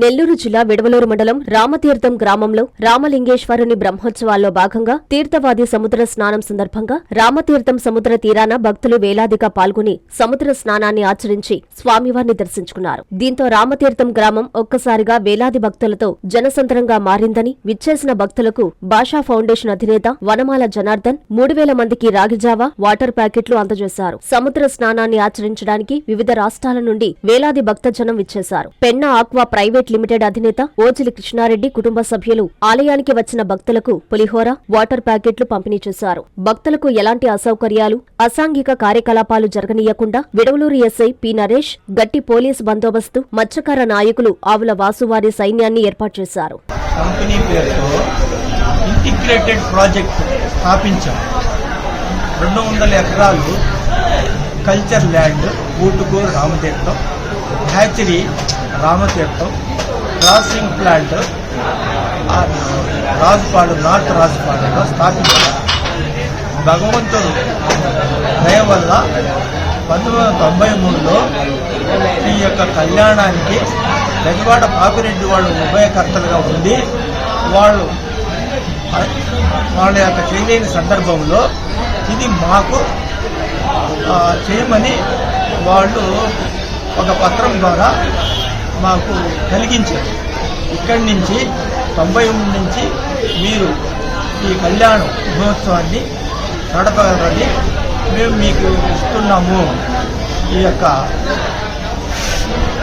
నెల్లూరు జిల్లా విడవలూరు మండలం రామతీర్థం గ్రామంలో రామలింగేశ్వరుని బ్రహ్మోత్సవాల్లో భాగంగా తీర్థవాది సముద్ర స్నానం సందర్భంగా రామతీర్థం సముద్ర తీరాన భక్తులు వేలాదిగా పాల్గొని సముద్ర స్నానాన్ని ఆచరించి స్వామివారిని దర్శించుకున్నారు. దీంతో రామతీర్థం గ్రామం ఒక్కసారిగా వేలాది భక్తులతో జనసంద్రంగా మారిందని విచ్చేసిన భక్తులకు భాషా ఫౌండేషన్ అధినేత వనమాల జనార్దన్ మూడు వేల మందికి రాగిజావా వాటర్ ప్యాకెట్లు అందజేశారు. సముద్ర స్నానాన్ని ఆచరించడానికి వివిధ రాష్ట్రాల నుండి వేలాది భక్తజనం విచ్చేశారు. పెన్నా ఆక్వా ప్రైవేట్ లిమిటెడ్ అధినేత ఓజిలి కృష్ణారెడ్డి కుటుంబ సభ్యులు ఆలయానికి వచ్చిన భక్తులకు పులిహోర వాటర్ ప్యాకెట్లు పంపిణీ చేశారు. భక్తులకు ఎలాంటి అసౌకర్యాలు అసాంఘిక కార్యకలాపాలు జరగనీయకుండా విడవలూరు ఎస్ఐ పి నరేష్ గట్టి పోలీసు బందోబస్తు మత్స్యకార నాయకులు ఆవుల వాసువారి సైన్యాన్ని ఏర్పాటు చేశారు. ఇంటిగ్రేటెడ్ ప్రాజెక్ట్ స్థాపించాం. రెండు వందల ఎకరాలు culture land Bootukuru Ramatheertham. Hatchery Ramatheertham processing plant Rajupadu north రాజుపాడులో స్థాపించారు. భగవంతుడు దయ వల్ల పంతొమ్మిది వందల తొంభై మూడులో ఈ యొక్క కళ్యాణానికి గజవాడ పాపిరెడ్డి వాళ్ళు ఉభయకర్తలుగా ఉండి వాళ్ళు వాళ్ళ యొక్క చేయలేని సందర్భంలో ఇది మాకు చేయమని వాళ్ళు ఒక పత్రం ద్వారా మాకు కలిగించారు. ఇక్కడి నుంచి తొంభై నుంచి మీరు ఈ కళ్యాణ మహోత్సవాన్ని నడపగలరని మేము మీకు ఇస్తున్నాము. ఈ యొక్క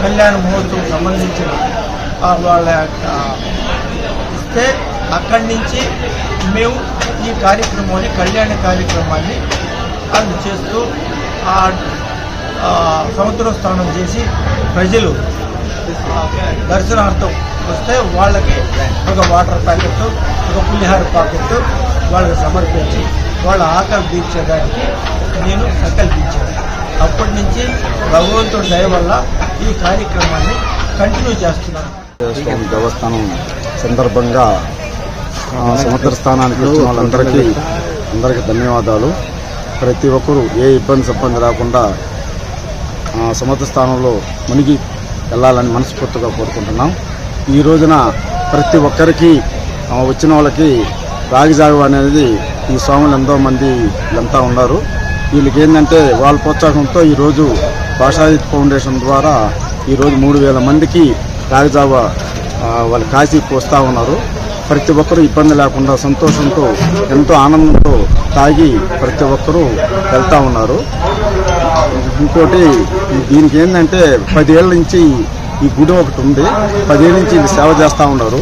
కళ్యాణ మహోత్సవం సంబంధించిన వాళ్ళ యొక్క ఇస్తే అక్కడి నుంచి మేము ఈ కార్యక్రమాన్ని కళ్యాణ కార్యక్రమాన్ని అది చేస్తూ ఆ సముద్ర స్నానం చేసి ప్రజలు దర్శనార్థం వస్తే వాళ్ళకి ఒక వాటర్ ప్యాకెట్ ఒక పులిహార ప్యాకెట్ వాళ్ళకి సమర్పించి వాళ్ళ ఆకలి తీర్చేదానికి నేను సంకల్పించాను. అప్పటి నుంచి భగవంతుడి దయ వల్ల ఈ కార్యక్రమాన్ని కంటిన్యూ చేస్తున్నాను. దేవస్థానం సందర్భంగా సముద్ర స్థానానికి వచ్చిన వాళ్ళందరికీ అందరికీ ధన్యవాదాలు. ప్రతి ఒక్కరూ ఏ ఇబ్బంది సిబ్బంది రాకుండా సమర్థ స్థానంలో మునిగి వెళ్ళాలని మనస్ఫూర్తిగా కోరుకుంటున్నాం. ఈ రోజున ప్రతి ఒక్కరికి వచ్చిన వాళ్ళకి రాగిజాగు అనేది ఈ స్వాములు ఎంతో మంది వెళ్తూ ఉన్నారు. వీళ్ళకి ఏంటంటే వాళ్ళ ప్రోత్సాహంతో ఈరోజు భాషాహిత్ ఫౌండేషన్ ద్వారా ఈరోజు మూడు వేల మందికి రాగిజావ వాళ్ళు కాశీ పోస్తూ ఉన్నారు. ప్రతి ఒక్కరూ ఇబ్బంది లేకుండా సంతోషంతో ఎంతో ఆనందంతో తాగి ప్రతి ఒక్కరూ వెళ్తూ ఉన్నారు. ఇంకోటి దీనికి ఏంటంటే పదేళ్ళ నుంచి ఈ గుడి ఒకటి ఉంది. పదేళ్ళ నుంచి ఇది సేవ చేస్తూ ఉన్నారు.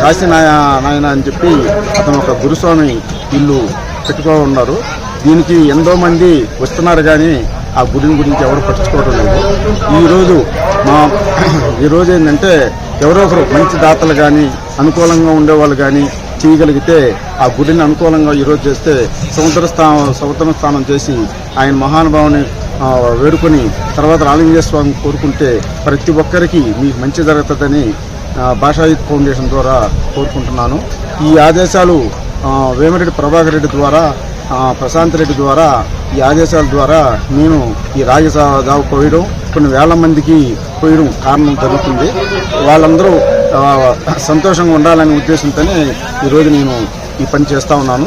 కాశీనాయ కాశీ నాయన అని చెప్పి అతను ఒక గురుస్వామి ఇల్లు పెట్టుకో ఉన్నారు. దీనికి ఎంతో మంది వస్తున్నారు కానీ ఆ గుడిని గురించి ఎవరు పట్టించుకోవడం లేదు. ఈరోజు మా ఈరోజు ఏంటంటే ఎవరో ఒకరు మంచి దాతలు కానీ అనుకూలంగా ఉండేవాళ్ళు కానీ చేయగలిగితే ఆ గుడిని అనుకూలంగా ఈరోజు చేస్తే సముద్ర స్థానం సముద్ర స్నానం చేసి ఆయన మహానుభావుని వేడుకొని తర్వాత రాలింగేశ్వర స్వామి కోరుకుంటే ప్రతి ఒక్కరికి మీకు మంచి జరుగుతుందని భాషాయుత్ ఫౌండేషన్ ద్వారా కోరుకుంటున్నాను. ఈ ఆదేశాలు వేమరెడ్డి వేమిరెడ్డి ప్రభాకర్ రెడ్డి ద్వారా ప్రశాంత్ రెడ్డి ద్వారా ఈ ఆదేశాల ద్వారా నేను ఈ రాగి దావు పోయడం కొన్ని వేల మందికి పోయడం కారణం జరుగుతుంది. వాళ్ళందరూ సంతోషంగా ఉండాలనే ఉద్దేశంతోనే ఈరోజు నేను ఈ పని చేస్తూ ఉన్నాను.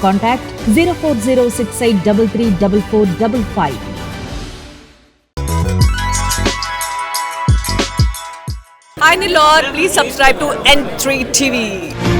Contact 0406833455. Hi Nilor, please subscribe to N3 TV.